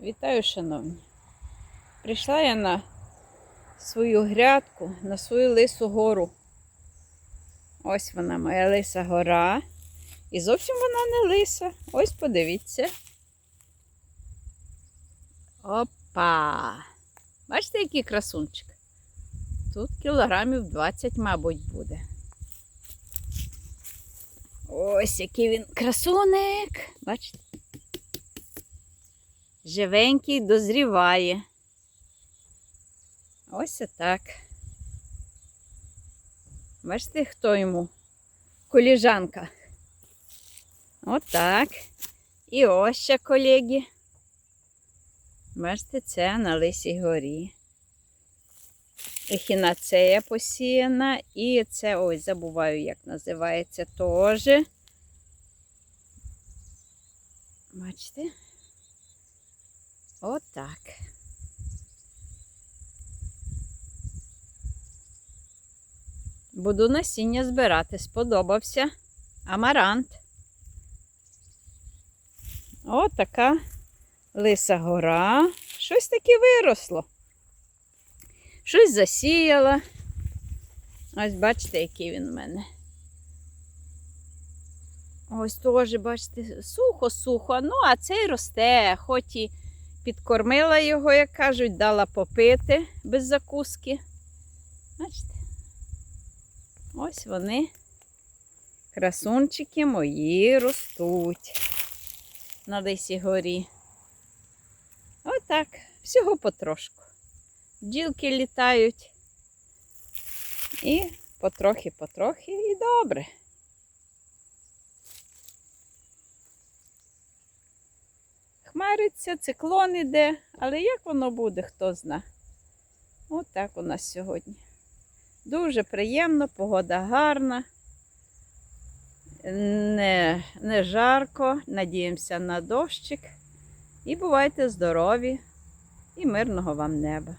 Вітаю, шановні. Прийшла я на свою грядку, на свою лису гору. Ось вона, моя лиса гора. І зовсім вона не лиса. Ось подивіться. Опа! Бачите, який красунчик? Тут кілограмів 20, мабуть, буде. Ось який він красуник. Бачите? Живенький дозріває. Ось так. Бачите, хто йому? Коліжанка. Отак. І ось ще колеги. Бачите, це на Лисій горі. Ехінацея посіяна. І це ось забуваю, як називається теж. Бачите? Отак. Буду насіння збирати. Сподобався амарант. Отака лиса гора. Щось таке виросло. Щось засіяла. Ось бачите, який він у мене. Ось теж, бачите, сухо-сухо. Ну, а цей росте, хоч і підкормила його, як кажуть, дала попити без закуски. Бачите? Ось вони, красунчики мої, ростуть на Лисій горі. Отак, всього потрошку. Бджілки літають. І потрохи-потрохи і добре. Хмариться, циклон іде, але як воно буде, хто зна. От так у нас сьогодні. Дуже приємно, погода гарна, не, не жарко, надіємося на дощик. І бувайте здорові і мирного вам неба.